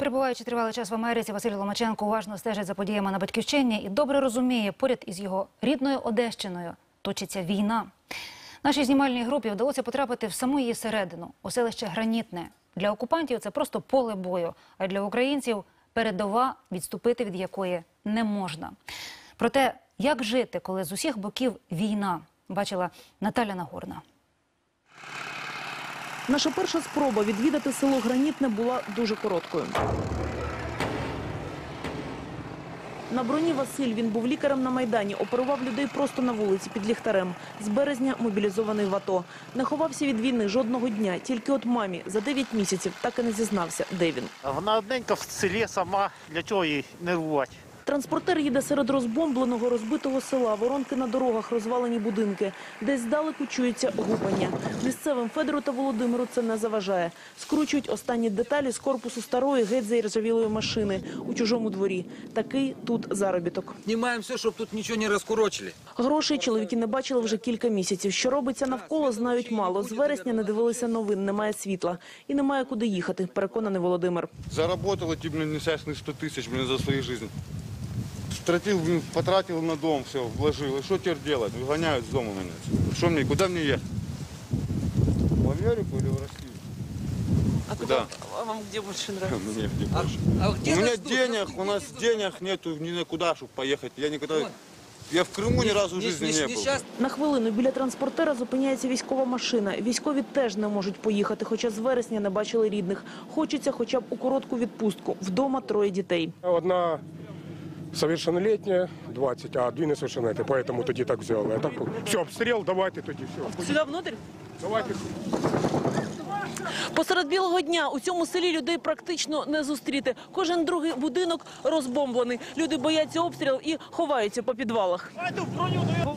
Перебуваючи тривалий час в Америці, Василь Ломаченко уважно стежить за подіями на батьківщині і добре розуміє, поряд із його рідною Одещиною точиться війна. Нашій знімальній групі вдалося потрапити в саму її середину, у селище Гранітне. Для окупантів це просто поле бою, а для українців передова, відступити від якої не можна. Про те, як жити, коли з усіх боків війна, бачила Наталя Нагорна. Наша перша спроба відвідати село Гранітне була дуже короткою. На броні Василь він був лікарем на майдані, оперував людей просто на вулиці під ліхтарем. З березня мобілізований в АТО. Не ховався від війни жодного дня. Тільки от мамі за 9 місяців так і не зізнався, де він. Вона одненька в селі сама, для чого її нервувати? Транспортер їде серед розбомбленого, розбитого села, воронки на дорогах, розвалені будинки. Десь здалеку чується гупання. Місцевим Федору та Володимиру це не заважає. Скручують останні деталі з корпусу старої, геть заіржавілої машини у чужому дворі. Такий тут заробіток. Снимаем все, чтобы тут ничего не раскурочили. Грошей чоловіки не бачили вже кілька місяців. Що робиться навколо, знають мало. З вересня не дивилися новин, немає світла. І немає куди їхати, переконаний Володимир. Заработал эти, блин, несчастные 100 тысяч, блин, за свою жизнь. Стратил, блин, потратил на дом, все, вложил. И что теперь делать? Выгоняют с дома меня. Что мне, куда мне ехать? В Америку или в Россию? А куда- А вам де більше нравится? Мне где А, больше. а где У меня нас ждут? денег, Чтобы у нас никто не денег нету ни на куда, чтобы поехать. Я никогда... Ой. Я в Крыму ни разу в Не- жизни не- не не был. щас- На хвилину біля транспортера зупиняється військова машина. Військові теж не можуть поїхати, хоча з вересня не бачили рідних. Хочеться хоча б у коротку відпустку. Вдома троє дітей. Одна совершеннолетняя, 20, а две несовершеннолетние, поэтому тоді так взяли. А так, все, обстрел, давайте тоді, все. Сюда внутрь? Давайте. Посеред білого дня у цьому селі людей практично не зустріти. Кожен другий будинок розбомблений. Люди бояться обстрілів і ховаються по підвалах.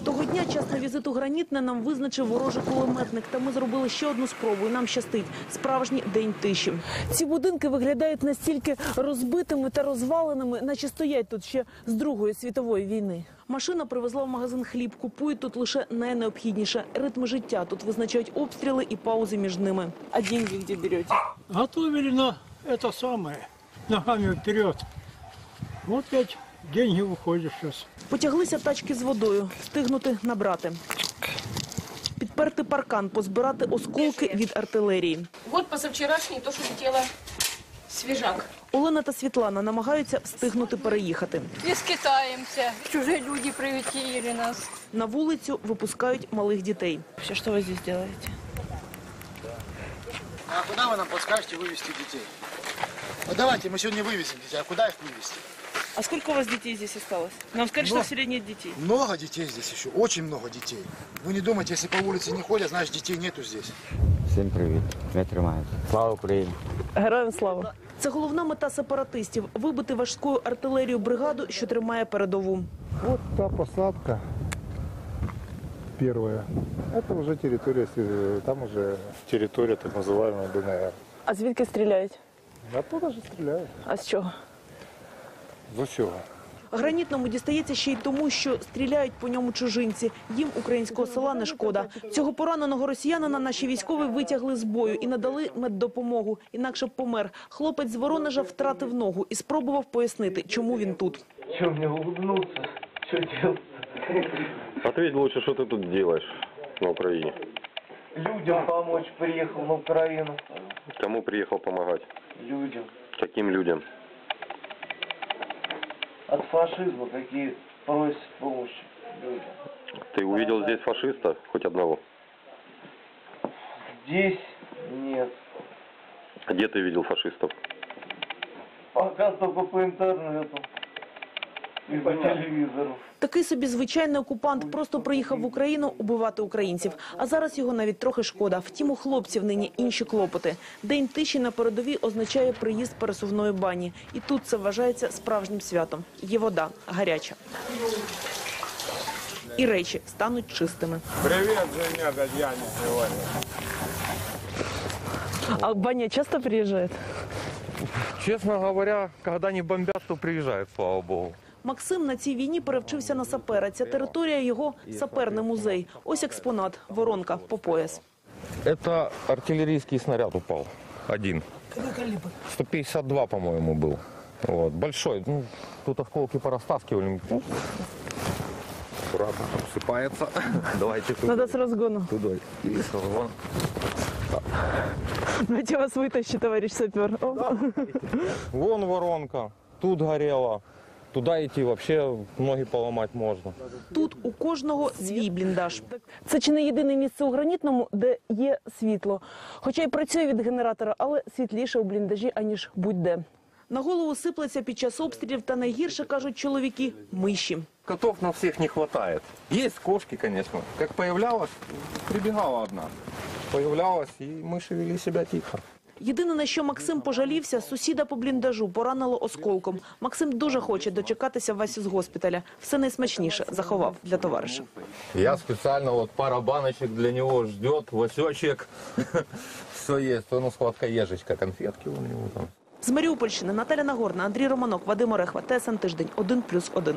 Того дня час на візит гранітне нам визначив ворожий кулеметник. Та ми зробили ще одну спробу. І нам щастить справжній день тиші. Ці будинки виглядають настільки розбитими та розваленими, наче стоять тут ще з Другої світової війни. Машина привезла в магазин хліб. Купують тут лише найнеобхідніше. Ритм життя тут визначають обстріли і паузи між ними. А деньги де берете? Готовили на это самое, ногами вперед. Вот опять деньги уходят сейчас. Потяглися тачки з водою, встигнути набрати. Підперти паркан, позбирати осколки від артилерії. Вот позавчерашний, то, что летело свежак. Олена та Світлана намагаються встигнути переїхати. Не скитаемся. Чужие люди приютили нас. На вулицю випускають малих дітей. Що, що ви тут робите? А куда вы нам подскажете вывести детей? Ну давайте, мы сегодня вывезем детей, а куда их вывести? А скільки у вас дітей тут залишилось? Нам скажуть, що в селі нет дітей. Много детей здесь еще, очень много детей. Вы не думайте, если по улице не ходят, значит детей нету здесь. Всім привіт. Ми тримаємося. Слава Україні! Героям слава. Це головна мета сепаратистів – вибити важкою артилерію бригаду, що тримає передову. Вот та посадка первая. Это уже территория, э, там уже территория так называемая ДНР. А звідки стріляють? Оттуда же стреляют. А з чого? З усього. Гранітному дістається ще й тому, що стріляють по ньому чужинці. Їм українського села не шкода. Цього пораненого росіянина наші військові витягли з бою і надали меддопомогу. Інакше б помер. Хлопець з Воронежа втратив ногу і спробував пояснити, чому він тут. Че мне улыбнуться? Что делать? Ответь лучше, что ты тут делаешь на Украине? Людям помочь приехал на Украину. Кому приехал помогать? Людям. Каким людям? От фашизма какие просят помощи людям. Ты увидел здесь фашиста? Хоть одного? Здесь нет. Где ты видел фашистов? Пока только по интернету. И по телевизору. Такий собі звичайний окупант просто приїхав в Україну убивати українців. А зараз його навіть трохи шкода. Втім, у хлопців нині інші клопоти. День тиші на передовій означає приїзд пересувної бані. І тут це вважається справжнім святом. Є вода гаряча. І речі стануть чистими. Привіт, Женя, Дядяня, Георгій. А баня часто приїжджає? Честно говоря, когда не бомбят, то приезжают, слава богу. Максим на цій війні перевчився на сапера. Ця територія його саперний музей. Ось експонат, воронка по пояс. Это артиллерийский снаряд упал. Один. Какой калибр? 152, по-моему, был. Вот, большой. Ну, тут осколки порастаскивали. Ну, аккуратно, обсыпается. Давайте туда. Надо с разгона. Туда. И с разгона. Давайте вас вытащи, товарищ сапер. Оп. Вон воронка, тут горело. Туда идти вообще ноги поломать можно. Тут у кожного свій бліндаж. Це чи не єдине місце у гранітному, де є світло. Хоча й працює від генератора, але світліше у бліндажі, аніж будь-де. На голову сиплеться під час обстрілів та найгірше, кажуть чоловіки, миші. Котов на всех не хватает. Есть кошки, конечно. Как появлялась, прибегала одна. Появлялась, и мыши вели себя тихо. Єдине, на що Максим пожалівся, сусіда по бліндажу поранило осколком. Максим дуже хоче дочекатися Васю з госпіталя. Все найсмачніше заховав для товариша. Я специально вот пара баночек для него ждет, Васечек. Все есть. Ну, сладкая ежечка, конфетки у него там. З Маріупольщини Наталя Нагорна, Андрій Романок, Вадим Орехва, ТСН Тиждень, 1+,1.